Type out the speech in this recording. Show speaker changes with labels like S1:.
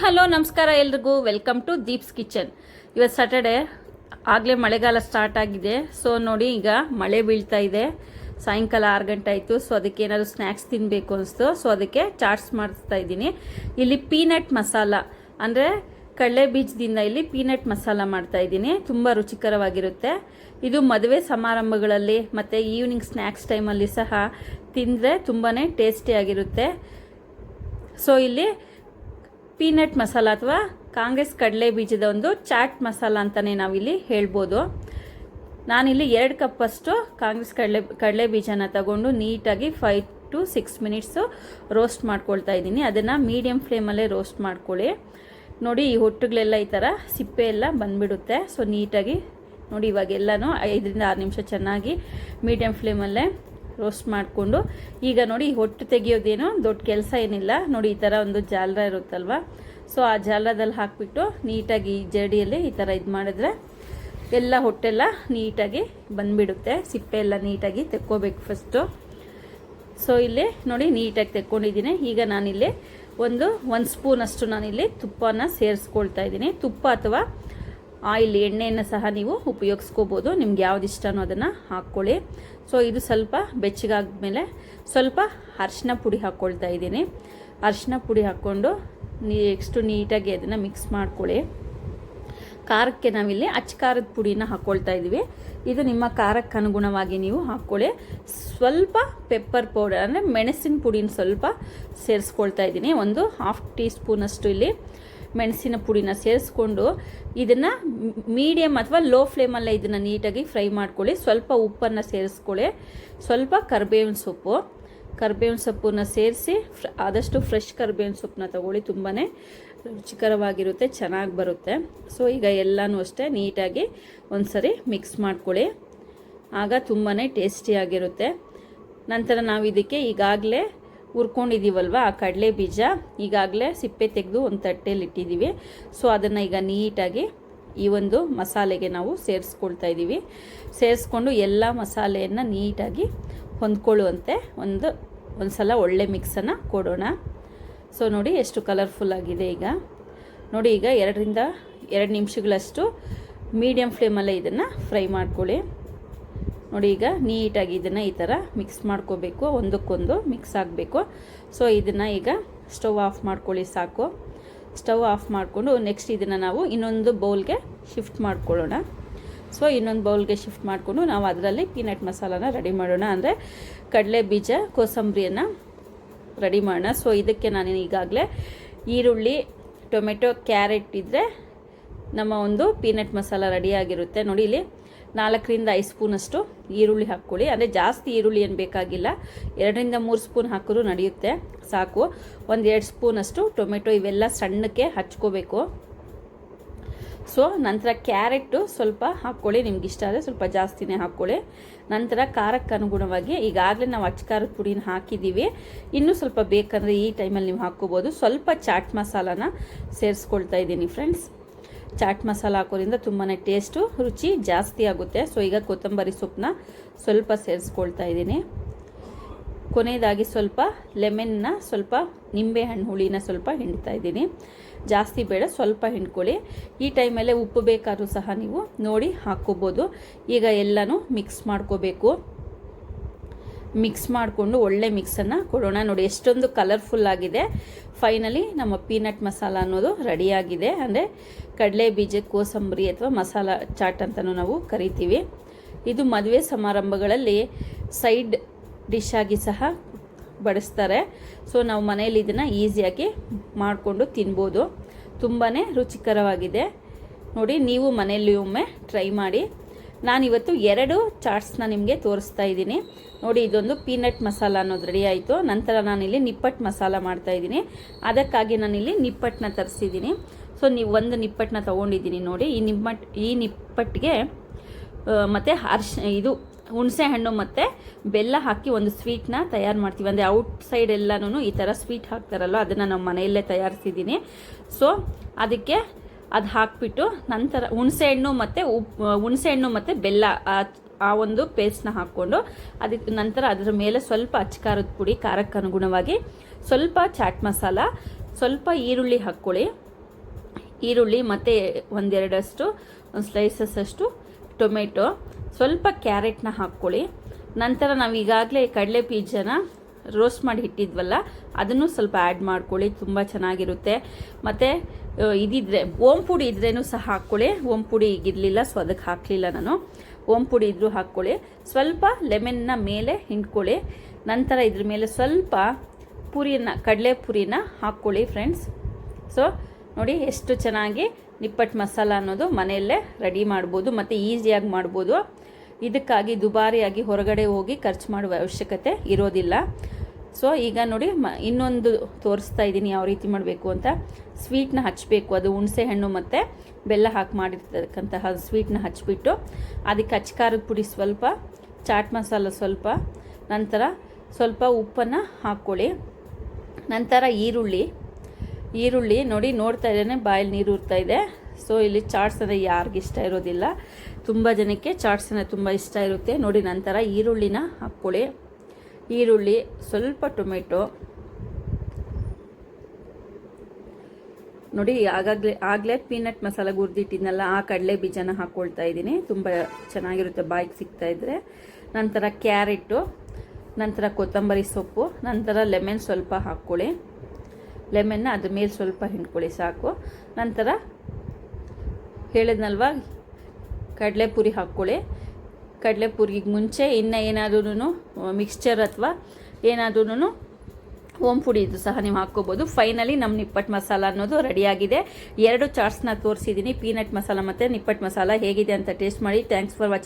S1: Hello, ನಮಸ್ಕಾರ ಎಲ್ರಿಗೂ. Welcome to Deeps kitchen. ಇವತ್ತು ಸ್ಯಾಟರ್ಡೆ ಆಗಲೇ ಮಳೆಗಾಲ ಸ್ಟಾರ್ಟ್ ಆಗಿದೆ. ಸೊ ನೋಡಿ ಈಗ ಮಳೆ ಬೀಳ್ತಾ ಇದೆ. ಸಾಯಂಕಾಲ ಆರು ಗಂಟೆ ಆಯಿತು. ಸೊ ಅದಕ್ಕೆ ಏನಾದರೂ ಸ್ನ್ಯಾಕ್ಸ್ ತಿನ್ನಬೇಕು ಅನಿಸ್ತು. ಸೊ ಅದಕ್ಕೆ ಚಾಟ್ಸ್ ಮಾಡಿಸ್ತಾ ಇದ್ದೀನಿ. ಇಲ್ಲಿ ಪೀನಟ್ ಮಸಾಲ ಅಂದರೆ ಕಡಲೆ ಬೀಜದಿಂದ ಇಲ್ಲಿ ಪೀನಟ್ ಮಸಾಲ ಮಾಡ್ತಾ ಇದ್ದೀನಿ. ತುಂಬ ರುಚಿಕರವಾಗಿರುತ್ತೆ. ಇದು ಮದುವೆ ಸಮಾರಂಭಗಳಲ್ಲಿ ಮತ್ತು ಈವ್ನಿಂಗ್ ಸ್ನ್ಯಾಕ್ಸ್ ಟೈಮಲ್ಲಿ ಸಹ ತಿಂದರೆ ತುಂಬಾ ಟೇಸ್ಟಿಯಾಗಿರುತ್ತೆ ಸೊ ಇಲ್ಲಿ ಪೀನಟ್ ಮಸಾಲ ಅಥವಾ ಕಾಂಗ್ರೆಸ್ ಕಡಲೆ ಬೀಜದ ಒಂದು ಚಾಟ್ ಮಸಾಲ ಅಂತಲೇ ನಾವಿಲ್ಲಿ ಹೇಳ್ಬೋದು. ನಾನಿಲ್ಲಿ ಎರಡು ಕಪ್ಪಷ್ಟು ಕಾಂಗ್ರೆಸ್ ಕಡಲೆ ಕಡಲೆ ಬೀಜನ ತಗೊಂಡು ನೀಟಾಗಿ five to six minutes roast ಮಾಡ್ಕೊಳ್ತಾ ಇದ್ದೀನಿ. ಅದನ್ನು ಮೀಡಿಯಮ್ ಫ್ಲೇಮಲ್ಲೇ ರೋಸ್ಟ್ ಮಾಡ್ಕೊಳ್ಳಿ. ನೋಡಿ, ಈ ಹೊಟ್ಟುಗಳೆಲ್ಲ ಈ ಥರ ಸಿಪ್ಪೆ ಎಲ್ಲ ಬಂದುಬಿಡುತ್ತೆ. ಸೊ ನೀಟಾಗಿ ನೋಡಿ ಇವಾಗೆಲ್ಲನೂ ಐದರಿಂದ ಆರು ನಿಮಿಷ ಚೆನ್ನಾಗಿ ಮೀಡಿಯಮ್ ಫ್ಲೇಮಲ್ಲೇ ರೋಸ್ಟ್ ಮಾಡಿಕೊಂಡು, ಈಗ ನೋಡಿ ಹೊಟ್ಟು ತೆಗಿಯೋದೇನೋ ದೊಡ್ಡ ಕೆಲಸ ಏನಿಲ್ಲ. ನೋಡಿ ಈ ಥರ ಒಂದು ಜಾಲರ ಇರುತ್ತಲ್ವ? ಸೊ ಆ ಜಾಲರದಲ್ಲಿ ಹಾಕಿಬಿಟ್ಟು ನೀಟಾಗಿ ಈ ಜಡಿಯಲ್ಲಿ ಈ ಥರ ಇದು ಮಾಡಿದ್ರೆ ಎಲ್ಲ ಹೊಟ್ಟೆಲ್ಲ ನೀಟಾಗಿ ಬಂದುಬಿಡುತ್ತೆ. ಸಿಪ್ಪೆ ಎಲ್ಲ ನೀಟಾಗಿ ತೆಕ್ಕೋಬೇಕು ಫಸ್ಟು ಸೊ ಇಲ್ಲಿ ನೋಡಿ ನೀಟಾಗಿ ತೆಕ್ಕೊಂಡಿದ್ದೀನಿ. ಈಗ ನಾನಿಲ್ಲಿ ಒಂದು ಒಂದು ಸ್ಪೂನಷ್ಟು ನಾನಿಲ್ಲಿ ತುಪ್ಪನ ಸೇರಿಸ್ಕೊಳ್ತಾ ಇದ್ದೀನಿ. ತುಪ್ಪ ಅಥವಾ ಆಯಿಲ್ ಎಣ್ಣೆಯನ್ನು ಸಹ ನೀವು ಉಪಯೋಗಿಸ್ಕೋಬೋದು. ನಿಮ್ಗೆ ಯಾವ್ದು ಇಷ್ಟನೋ ಅದನ್ನು ಹಾಕ್ಕೊಳ್ಳಿ. ಸೊ ಇದು ಸ್ವಲ್ಪ ಬೆಚ್ಚಗಾದ್ಮೇಲೆ ಸ್ವಲ್ಪ ಅರಿಶಿನ ಪುಡಿ ಹಾಕ್ಕೊಳ್ತಾ ಇದ್ದೀನಿ. ಅರಿಶಿನ ಪುಡಿ ಹಾಕ್ಕೊಂಡು ನೆಕ್ಸ್ಟು ನೀಟಾಗಿ ಅದನ್ನು ಮಿಕ್ಸ್ ಮಾಡ್ಕೊಳ್ಳಿ. ಖಾರಕ್ಕೆ ನಾವಿಲ್ಲಿ ಅಚ್ಚ ಖಾರದ ಪುಡಿನ ಹಾಕ್ಕೊಳ್ತಾ ಇದ್ದೀವಿ. ಇದು ನಿಮ್ಮ ಖಾರಕ್ಕೆ ಅನುಗುಣವಾಗಿ ನೀವು ಹಾಕ್ಕೊಳ್ಳಿ. ಸ್ವಲ್ಪ ಪೆಪ್ಪರ್ ಪೌಡರ್ ಅಂದರೆ ಮೆಣಸಿನ ಪುಡಿನ ಸ್ವಲ್ಪ ಸೇರಿಸ್ಕೊಳ್ತಾ ಇದ್ದೀನಿ. ಒಂದು ಹಾಫ್ ಟೀ ಸ್ಪೂನಷ್ಟು ಇಲ್ಲಿ. ಮೆಣಸಿನ ಪುಡಿನ ಸೇರಿಸ್ಕೊಂಡು ಇದನ್ನು ಮೀಡಿಯಮ್ ಅಥವಾ ಲೋ ಫ್ಲೇಮಲ್ಲೇ ಇದನ್ನು ನೀಟಾಗಿ ಫ್ರೈ ಮಾಡ್ಕೊಳ್ಳಿ. ಸ್ವಲ್ಪ ಉಪ್ಪನ್ನು ಸೇರಿಸ್ಕೊಳ್ಳಿ. ಸ್ವಲ್ಪ ಕರ್ಬೇವಿನ ಸೊಪ್ಪು. ಕರ್ಬೇವಿನ ಸೊಪ್ಪನ್ನ ಸೇರಿಸಿ ಆದಷ್ಟು ಫ್ರೆಶ್ ಕರ್ಬೇವಿನ ಸೊಪ್ಪನ್ನ ತಗೊಳ್ಳಿ. ತುಂಬಾ ರುಚಿಕರವಾಗಿರುತ್ತೆ, ಚೆನ್ನಾಗಿ ಬರುತ್ತೆ. ಸೊ ಈಗ ಎಲ್ಲನೂ ಅಷ್ಟೇ ನೀಟಾಗಿ ಒಂದ್ಸರಿ ಮಿಕ್ಸ್ ಮಾಡ್ಕೊಳ್ಳಿ. ಆಗ ತುಂಬಾ ಟೇಸ್ಟಿಯಾಗಿರುತ್ತೆ ನಂತರ ನಾವು ಇದಕ್ಕೆ ಈಗಾಗಲೇ ಹುರ್ಕೊಂಡಿದ್ದೀವಲ್ವ ಆ ಕಡಲೆ ಬೀಜ ಈಗಾಗಲೇ ಸಿಪ್ಪೆ ತೆಗೆದು ಒಂದು ತಟ್ಟೆಯಲ್ಲಿ ಇಟ್ಟಿದ್ದೀವಿ ಸೊ ಅದನ್ನು ಈಗ ನೀಟಾಗಿ ಈ ಒಂದು ಮಸಾಲೆಗೆ ನಾವು ಸೇರಿಸ್ಕೊಳ್ತಾ ಇದ್ದೀವಿ ಸೇರಿಸ್ಕೊಂಡು ಎಲ್ಲ ಮಸಾಲೆಯನ್ನು ನೀಟಾಗಿ ಹೊಂದ್ಕೊಳ್ಳುವಂತೆ ಒಂದು ಒಂದು ಸಲ ಒಳ್ಳೆ ಮಿಕ್ಸನ್ನು ಕೊಡೋಣ. ಸೊ ನೋಡಿ ಎಷ್ಟು ಕಲರ್ಫುಲ್ ಆಗಿದೆ ಈಗ. ನೋಡಿ ಈಗ ಎರಡರಿಂದ ಎರಡು ನಿಮಿಷಗಳಷ್ಟು ಮೀಡಿಯಮ್ ಫ್ಲೇಮಲ್ಲೇ ಇದನ್ನು ಫ್ರೈ ಮಾಡ್ಕೊಳ್ಳಿ. ನೋಡಿ ಈಗ ನೀಟಾಗಿ ಇದನ್ನು ಈ ಥರ ಮಿಕ್ಸ್ ಮಾಡ್ಕೋಬೇಕು, ಒಂದಕ್ಕೊಂದು ಮಿಕ್ಸ್ ಆಗಬೇಕು. ಸೊ ಇದನ್ನು ಈಗ ಸ್ಟವ್ ಆಫ್ ಮಾಡ್ಕೊಳ್ಳಿ ಸಾಕು. ಸ್ಟವ್ ಆಫ್ ಮಾಡಿಕೊಂಡು ನೆಕ್ಸ್ಟ್ ಇದನ್ನು ನಾವು ಇನ್ನೊಂದು ಬೌಲ್ಗೆ ಶಿಫ್ಟ್ ಮಾಡ್ಕೊಳ್ಳೋಣ. ಸೊ ಇನ್ನೊಂದು ಬೌಲ್ಗೆ ಶಿಫ್ಟ್ ಮಾಡಿಕೊಂಡು ನಾವು ಅದರಲ್ಲಿ ಪೀನಟ್ ಮಸಾಲಾನ ರೆಡಿ ಮಾಡೋಣ. ಅಂದರೆ ಕಡಲೆ ಬೀಜ, ಕೋಸಂಬರಿಯನ್ನು ರೆಡಿ ಮಾಡೋಣ. ಸೊ ಇದಕ್ಕೆ ನಾನು ಈಗಾಗಲೇ ಈರುಳ್ಳಿ, ಟೊಮೆಟೊ, ಕ್ಯಾರೆಟ್ ಇದ್ದರೆ ನಮ್ಮ ಒಂದು ಪೀನಟ್ ಮಸಾಲ ರೆಡಿಯಾಗಿರುತ್ತೆ ನೋಡಿ ಇಲ್ಲಿ ನಾಲ್ಕರಿಂದ ಐದು ಸ್ಪೂನಷ್ಟು ಈರುಳ್ಳಿ ಹಾಕ್ಕೊಳ್ಳಿ. ಅಂದರೆ ಜಾಸ್ತಿ ಈರುಳ್ಳಿ ಏನು ಬೇಕಾಗಿಲ್ಲ. ಎರಡರಿಂದ ಮೂರು ಸ್ಪೂನ್ ಹಾಕಿದ್ರು ನಡೆಯುತ್ತೆ. ಸಾಕು. ಒಂದು ಎರಡು ಸ್ಪೂನಷ್ಟು ಟೊಮೆಟೊ ಇವೆಲ್ಲ ಸಣ್ಣಕ್ಕೆ ಹಚ್ಕೋಬೇಕು. ಸೊ ನಂತರ ಕ್ಯಾರೆಟು ಸ್ವಲ್ಪ ಹಾಕ್ಕೊಳ್ಳಿ. ನಿಮ್ಗೆ ಇಷ್ಟ ಆದರೆ ಸ್ವಲ್ಪ ಜಾಸ್ತಿನೇ ಹಾಕ್ಕೊಳ್ಳಿ. ನಂತರ ಖಾರಕ್ಕೆ ಅನುಗುಣವಾಗಿ ಈಗಾಗಲೇ ನಾವು ಅಚ್ಚ ಖಾರದ ಪುಡಿನ ಹಾಕಿದ್ದೀವಿ. ಇನ್ನೂ ಸ್ವಲ್ಪ ಬೇಕಂದರೆ ಈ ಟೈಮಲ್ಲಿ ನೀವು ಹಾಕ್ಕೋಬೋದು. ಸ್ವಲ್ಪ ಚಾಟ್ ಮಸಾಲಾನ ಸೇರಿಸ್ಕೊಳ್ತಾ ಇದ್ದೀನಿ ಫ್ರೆಂಡ್ಸ್ ಚಾಟ್ ಮಸಾಲ ಹಾಕೋದ್ರಿಂದ ತುಂಬಾ ಟೇಸ್ಟು ರುಚಿ ಜಾಸ್ತಿ ಆಗುತ್ತೆ. ಸೊ ಈಗ ಕೊತ್ತಂಬರಿ ಸೊಪ್ಪನ್ನ ಸ್ವಲ್ಪ ಸೇರಿಸ್ಕೊಳ್ತಾ ಇದ್ದೀನಿ. ಕೊನೆಯದಾಗಿ ಸ್ವಲ್ಪ ಲೆಮನ್ನ ಸ್ವಲ್ಪ ನಿಂಬೆಹಣ್ಣು ಹುಳಿನ ಸ್ವಲ್ಪ ಹಿಂಡ್ತಾ ಇದ್ದೀನಿ. ಜಾಸ್ತಿ ಬೇಡ, ಸ್ವಲ್ಪ ಹಿಂಡ್ಕೊಳ್ಳಿ. ಈ ಟೈಮಲ್ಲೇ ಉಪ್ಪು ಬೇಕಾದರೂ ಸಹ ನೀವು ನೋಡಿ ಹಾಕ್ಕೋಬೋದು. ಈಗ ಎಲ್ಲನೂ ಮಿಕ್ಸ್ ಮಾಡ್ಕೋಬೇಕು. ಮಿಕ್ಸ್ ಮಾಡಿಕೊಂಡು ಒಳ್ಳೆ ಮಿಕ್ಸನ್ನು ಕೊಡೋಣ. ನೋಡಿ, ಎಷ್ಟೊಂದು ಕಲರ್ಫುಲ್ ಆಗಿದೆ. ಫೈನಲಿ ನಮ್ಮ ಪೀನಟ್ ಮಸಾಲ ಅನ್ನೋದು ರೆಡಿಯಾಗಿದೆ ಅಂದರೆ ಕಡಲೆ ಬೀಜ, ಕೋಸಂಬರಿ ಅಥವಾ ಮಸಾಲ ಚಾಟ್ ಅಂತಲೂ ನಾವು ಕರಿತೀವಿ. ಇದು ಮದುವೆ ಸಮಾರಂಭಗಳಲ್ಲಿ ಸೈಡ್ ಡಿಶ್ ಆಗಿ ಸಹ ಬಡಿಸ್ತಾರೆ. ಸೊ ನಾವು ಮನೆಯಲ್ಲಿ ಇದನ್ನು ಈಸಿಯಾಗಿ ಮಾಡಿಕೊಂಡು ತಿನ್ಬೋದು. ತುಂಬಾ ರುಚಿಕರವಾಗಿದೆ. ನೋಡಿ, ನೀವು ಮನೆಯಲ್ಲಿ ಒಮ್ಮೆ ಟ್ರೈ ಮಾಡಿ ನಾನಿವತ್ತು ಎರಡು ಚಾಟ್ಸ್ನ ನಿಮಗೆ ತೋರಿಸ್ತಾ ಇದ್ದೀನಿ. ನೋಡಿ, ಇದೊಂದು ಪೀನಟ್ ಮಸಾಲ ಅನ್ನೋದು ರೆಡಿ ಆಯಿತು. ನಂತರ ನಾನಿಲ್ಲಿ ನಿಪ್ಪಟ್ಟು ಮಸಾಲ ಮಾಡ್ತಾ ಇದ್ದೀನಿ. ಅದಕ್ಕಾಗಿ ನಾನಿಲ್ಲಿ ನಿಪ್ಪಟ್ಟನ್ನ ತರಿಸಿದ್ದೀನಿ. ಸೊ ನೀವು ಒಂದು ನಿಪ್ಪಟ್ಟನ್ನ ತೊಗೊಂಡಿದ್ದೀನಿ ನೋಡಿ. ಈ ನಿಮ್ಮಟ್, ಈ ನಿಪ್ಪಟ್ಟಿಗೆ ಮತ್ತು ಅರ್ಶ, ಇದು ಹುಣಸೆ ಹಣ್ಣು ಮತ್ತು ಬೆಲ್ಲ ಹಾಕಿ ಒಂದು ಸ್ವೀಟ್ನ ತಯಾರು ಮಾಡ್ತೀವಿ. ಅಂದರೆ ಔಟ್ ಸೈಡ್ ಎಲ್ಲನೂ ಈ ಥರ ಸ್ವೀಟ್ ಹಾಕ್ತಾರಲ್ಲ, ಅದನ್ನು ನಾವು ಮನೆಯಲ್ಲೇ ತಯಾರಿಸಿದ್ದೀನಿ. ಸೊ ಅದಕ್ಕೆ ಅದು ಹಾಕಿಬಿಟ್ಟು ನಂತರ ಹುಣಸೆಹಣ್ಣು ಮತ್ತು ಉಪ್ಪು ಹುಣಸೆಹಣ್ಣು ಮತ್ತು ಬೆಲ್ಲ, ಆ ಒಂದು ಪೇಸ್ಟ್ನ ಹಾಕ್ಕೊಂಡು ಅದಕ್ಕೆ ನಂತರ ಅದರ ಮೇಲೆ ಸ್ವಲ್ಪ ಅಚ್ಚಕಾರದ ಪುಡಿ ಖಾರಕ್ಕೆ ಅನುಗುಣವಾಗಿ ಸ್ವಲ್ಪ ಚಾಟ್ ಮಸಾಲ, ಸ್ವಲ್ಪ ಈರುಳ್ಳಿ ಹಾಕ್ಕೊಳ್ಳಿ. ಈರುಳ್ಳಿ ಮತ್ತು ಒಂದೆರಡಷ್ಟು, ಒಂದು ಸ್ಲೈಸಸ್ ಅಷ್ಟು ಟೊಮೆಟೊ, ಸ್ವಲ್ಪ ಕ್ಯಾರೆಟ್ನ ಹಾಕ್ಕೊಳ್ಳಿ. ನಂತರ ನಾವು ಈಗಾಗಲೇ ಕಡಲೆ ಬೀಜನ ರೋಸ್ಟ್ ಮಾಡಿ ಇಟ್ಟಿದ್ವಲ್ಲ, ಅದನ್ನು ಸ್ವಲ್ಪ ಆ್ಯಡ್ ಮಾಡ್ಕೊಳ್ಳಿ, ತುಂಬ ಚೆನ್ನಾಗಿರುತ್ತೆ. ಮತ್ತು ಇದಿದ್ರೆ ಓಮ್ ಪುಡಿ ಇದ್ರೇನು ಸಹ ಹಾಕ್ಕೊಳ್ಳಿ. ಓಮ್ ಪುಡಿ ಈಗಿರಲಿಲ್ಲ ಸೊ ಅದಕ್ಕೆ ಹಾಕಲಿಲ್ಲ ನಾನು. ಓಮ್ ಪುಡಿ ಇದ್ರೂ ಹಾಕ್ಕೊಳ್ಳಿ. ಸ್ವಲ್ಪ ಲೆಮನ್ನ ಮೇಲೆ ಹಿಂಡ್ಕೊಳ್ಳಿ. ನಂತರ ಇದ್ರ ಮೇಲೆ ಸ್ವಲ್ಪ ಪುರಿನ ಕಡಲೆ ಪುರಿನ ಹಾಕ್ಕೊಳ್ಳಿ ಫ್ರೆಂಡ್ಸ್ ಸೊ ನೋಡಿ ಎಷ್ಟು ಚೆನ್ನಾಗಿ ನಿಪ್ಪಟ್ಟು ಮಸಾಲ ಅನ್ನೋದು ಮನೆಯಲ್ಲೇ ರೆಡಿ ಮಾಡ್ಬೋದು, ಮತ್ತು ಈಸಿಯಾಗಿ ಮಾಡ್ಬೋದು. ಇದಕ್ಕಾಗಿ ದುಬಾರಿಯಾಗಿ ಹೊರಗಡೆ ಹೋಗಿ ಖರ್ಚು ಮಾಡುವ ಅವಶ್ಯಕತೆ ಇರೋದಿಲ್ಲ. ಸೊ ಈಗ ನೋಡಿ, ಮ, ಇನ್ನೊಂದು ತೋರಿಸ್ತಾ ಇದ್ದೀನಿ ಯಾವ ರೀತಿ ಮಾಡಬೇಕು ಅಂತ. ಸ್ವೀಟ್ನ ಹಚ್ಚಬೇಕು ಅದು ಹುಣಸೆ ಹಣ್ಣು ಮತ್ತು ಬೆಲ್ಲ ಹಾಕಿ ಮಾಡಿರ್ತಕ್ಕಂತಹ ಸ್ವೀಟ್ನ ಹಚ್ಬಿಟ್ಟು, ಅದಕ್ಕೆ ಅಚ್ಕಾರದ ಪುಡಿ ಸ್ವಲ್ಪ, ಚಾಟ್ ಮಸಾಲ ಸ್ವಲ್ಪ, ನಂತರ ಸ್ವಲ್ಪ ಉಪ್ಪನ್ನು ಹಾಕ್ಕೊಳ್ಳಿ. ನಂತರ ಈರುಳ್ಳಿ. ಈರುಳ್ಳಿ ನೋಡಿ ನೋಡ್ತಾ ಇದ್ದೇನೆ, ಬಾಯಲ್ಲಿ ನೀರು ಉರ್ತಾ ಇದೆ. ಸೊ ಇಲ್ಲಿ ಚಾಟ್ಸ್ ಅಂದರೆ ಯಾರಿಗಿಷ್ಟ ಇರೋದಿಲ್ಲ. ತುಂಬ ಜನಕ್ಕೆ ಚಾಟ್ಸ್ ಅಂದರೆ ತುಂಬ ಇಷ್ಟ ಇರುತ್ತೆ. ನೋಡಿ, ನಂತರ ಈರುಳ್ಳಿನ ಹಾಕ್ಕೊಳ್ಳಿ. ಈರುಳ್ಳಿ, ಸ್ವಲ್ಪ ಟೊಮೆಟೊ. ನೋಡಿ, ಆಗಾಗಲೇ, ಆಗಲೇ ಪೀನಟ್ ಮಸಾಲ ಗುರ್ದಿಟ್ಟಿದ್ನಲ್ಲ, ಆ ಕಡಲೆ ಬೀಜನ ಹಾಕ್ಕೊಳ್ತಾ ಇದ್ದೀನಿ. ತುಂಬ ಚೆನ್ನಾಗಿರುತ್ತೆ, ಬಾಯಿಗೆ ಸಿಗ್ತಾ ಇದ್ರೆ. ನಂತರ ಕ್ಯಾರೆಟು, ನಂತರ ಕೊತ್ತಂಬರಿ ಸೊಪ್ಪು, ನಂತರ ಲೆಮನ್ ಸ್ವಲ್ಪ ಹಾಕ್ಕೊಳ್ಳಿ. ಲೆಮನ್ನ ಅದ್ರ ಮೇಲೆ ಸ್ವಲ್ಪ ಹಿಂಡ್ಕೊಳ್ಳಿ, ಸಾಕು. ನಂತರ ಹೇಳಿದ್ನಲ್ವ ಕಡಲೆಪುರಿ ಹಾಕ್ಕೊಳ್ಳಿ. ಕಡಲೆಪುರಿಗೆ ಮುಂಚೆ ಇನ್ನು ಏನಾದ್ರೂ ಮಿಕ್ಸ್ಚರ್ ಅಥವಾ ಏನಾದ್ರೂ ಓಮ್ ಪುಡಿ ಇದು ಸಹ ನೀವು ಹಾಕ್ಕೋಬೋದು. ಫೈನಲಿ ನಮ್ಮ ನಿಪ್ಪಟ್ಟು ಮಸಾಲ ಅನ್ನೋದು ರೆಡಿಯಾಗಿದೆ ಎರಡು ಚಾಟ್ಸ್ನ ತೋರಿಸಿದ್ದೀನಿ ಪೀನಟ್ ಮಸಾಲ ಮತ್ತು ನಿಪ್ಪಟ್ಟು ಮಸಾಲ ಹೇಗಿದೆ ಅಂತ ಟೇಸ್ಟ್ ಮಾಡಿ. Thanks for watching